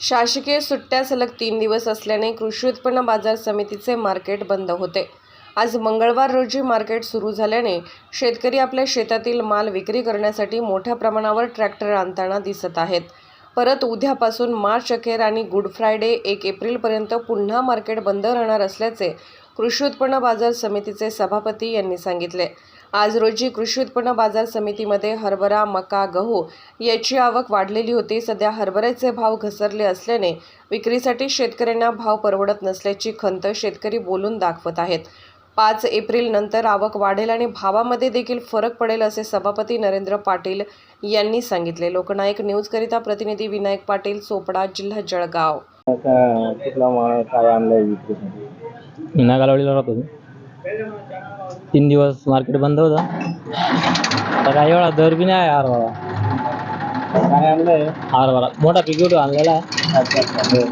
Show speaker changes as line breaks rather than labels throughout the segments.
शासकीय सुट्ट्या सलग तीन दिवस असल्याने कृषी उत्पन्न बाजार समितीचे मार्केट बंद होते. आज मंगळवार रोजी मार्केट सुरू झाल्याने शेतकरी आपल्या शेतातील माल विक्री करण्यासाठी मोठ्या प्रमाणावर ट्रॅक्टर आणताना दिसत आहेत. परत उद्यापासून मार्च अखेर आणि गुड फ्रायडे एक एप्रिलपर्यंत पुन्हा मार्केट बंद राहणार असल्याचे कृषी उत्पन्न बाजार समितीचे सभापती यांनी सांगितले. आज रोजी कृषी उत्पन्न बाजार समितीमध्ये हरभरा मका गहू याची आवक वाढलेली होती. सध्या हरभऱ्याचे भाव घसरले असल्याने विक्रीसाठी शेतकऱ्यांना भाव परवडत नसल्याची खंत शेतकरी बोलून दाखवत आहेत. पाच एप्रिल नंतर आवक वाढेल आणि भावामध्ये देखील फरक पडेल असे सभापती नरेंद्र पाटील यांनी सांगितले. लोकनायक न्यूजकरिता प्रतिनिधी विनायक पाटील चोपडा जिल्हा जळगाव.
कुठला माल काय आणलाय विक्रीसाठी?
नागालवाडीला राहतो मी. तीन दिवस मार्केट बंद होतं. आता काही वेळा दर बी नाही आहे हरभरा.
काय आणलंय?
मोठा पीक उठून आणलेला आहे.
अच्छा बरं.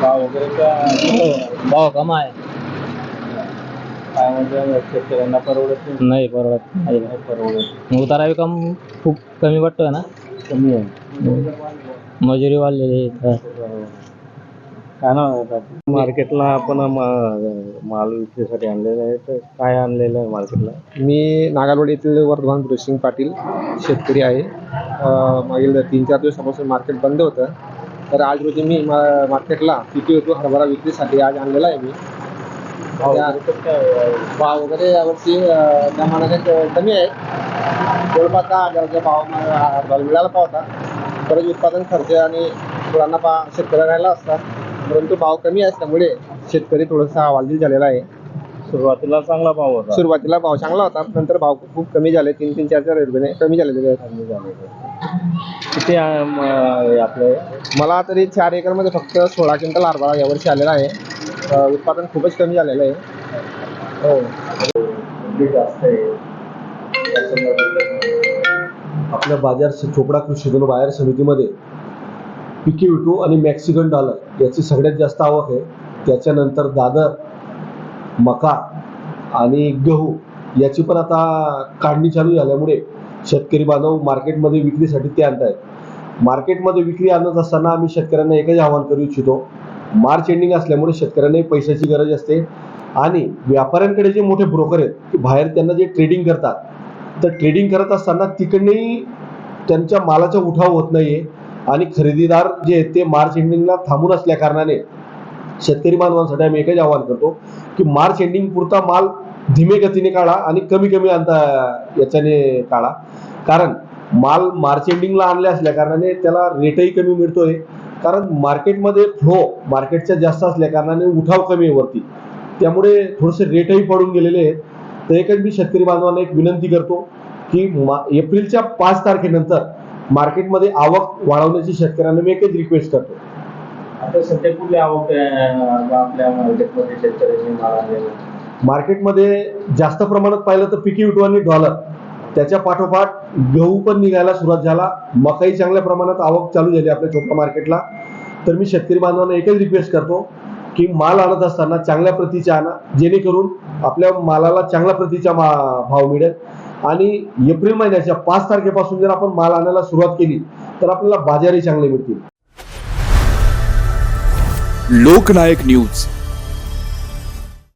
भाव वगैरे का
भाव कमा आहे.
काय म्हणजे शेतकऱ्यांना परवडत नाही?
परवडत नाही.
परवडत.
उतारा कम खूप कमी पडतोय ना?
कमी आहे.
मजुरी वाढलेली.
काय नाव? मार्केटला आपण मा- माल विक्रीसाठी आणलेला आहे. तर काय आणलेलं आहे मार्केटला?
मी नागालवाडी येथील वर्धमान ऋषिंग पाटील शेतकरी आहे. अ, मागील तीन चार दिवसापासून मार्केट बंद होतं. तर आज रोजी मी मा- मार्केटला किती होतो हरभरा विक्रीसाठी आज आणलेला आहे मी.
भाव
त्या-
वगैरे कसं काय आहे?
भाव वगैरे यावर्षी अ, त्या मानाने क- कमी आहे. जवळपास दहा हजाराचा भाव मला हरभरा मिळाला पावता परत उत्पादन खर्च आणि मुलांना पा शेतकऱ्याला राहिला असता. परंतु भाव कमी असल्यामुळे शेतकरी थोडासा हवालदिल झालेला आहे.
सुरुवातीला चांगला भाव होता.
सुरुवातीला भाव चांगला होता नंतर भाव खूप कमी झाले तीन तीन चार चार रुपये कमी
झाले. किती आहे म- हे आपले?
मला तरी चार एकरमध्ये फक्त सोळा क्विंटल हरभरा यावर्षी आलेला आहे. अ, उत्पादन खूपच कमी झालेलं आहे. हो.
जास्त आहे.
आपल्या बाजार स- चोपडा कृषी बाजार समितीमध्ये पिकी विटू आणि मॅक्सिकन डॉलर याची सगळ्यात जास्त आवक आहे. त्याच्यानंतर दादर मका आणि गहू याची पण आता काढणी चालू झाल्यामुळे शेतकरी बांधव मार्केटमध्ये विक्रीसाठी ते आणत आहेत मार्केटमध्ये विक्री आणत असताना आम्ही शेतकऱ्यांना एकच आवाहन करू इच्छितो. मार्च एंडिंग असल्यामुळे शेतकऱ्यांनाही पैशाची गरज असते आणि व्यापाऱ्यांकडे जे मोठे ब्रोकर आहेत की बाहेर त्यांना जे ट्रेडिंग करतात तर ट्रेडिंग करत असताना तिकडनेही त्यांच्या मालाचा उठाव होत नाहीये. आणि खरेदीदार जे आहेत ते मार्च एंडिंगला थांबून असल्या कारणाने शेतकरी बांधवांसाठी आम्ही एकच आवाहन करतो की मार्च एंडिंग पुरता माल धीमे गतीने काढा आणि कमी कमी अंता याच्याने काढा. कारण माल मार्च एंडिंगला आणले असल्या कारणाने त्याला रेटही कमी मिळतोय. कारण मार्केटमध्ये फ्लो मार्केटच्या जास्त असल्या कारणाने उठाव कमी आहे वरती. त्यामुळे थोडेसे रेटही पडून गेलेले आहेत. तर एकच मी शेतकरी बांधवांना एक विनंती करतो की मा एप्रिलच्या पाच तारखेनंतर मार्केटमध्ये आवक वाढवण्याची शेतकऱ्यांना मी एकच रिक्वेस्ट करतो.
आता सध्या कुठली आवक आपल्या मार्केटमध्ये शेतकऱ्याची
जास्त प्रमाणात पाहिलं तर पिकी आणि डॉलर त्याच्या पाठोपाठ गहू पण निघायला सुरुवात झाला. मकाई चांगल्या प्रमाणात आवक चालू झाली आपल्या चोपडा मार्केटला. तर मी शेतकरी बांधवांना एकच रिक्वेस्ट करतो की माल आणत असताना चांगल्या प्रतीचा आणा जेणेकरून आपल्या मालाला चांगल्या प्रतीचा मा भाव मिळेल. आणि एप्रिल महिन्याच्या पाच तारखेपासून जर आपण माल आणायला सुरुवात केली तर आपल्याला बाजारही चांगले मिळतील.
लोकनायक न्यूज.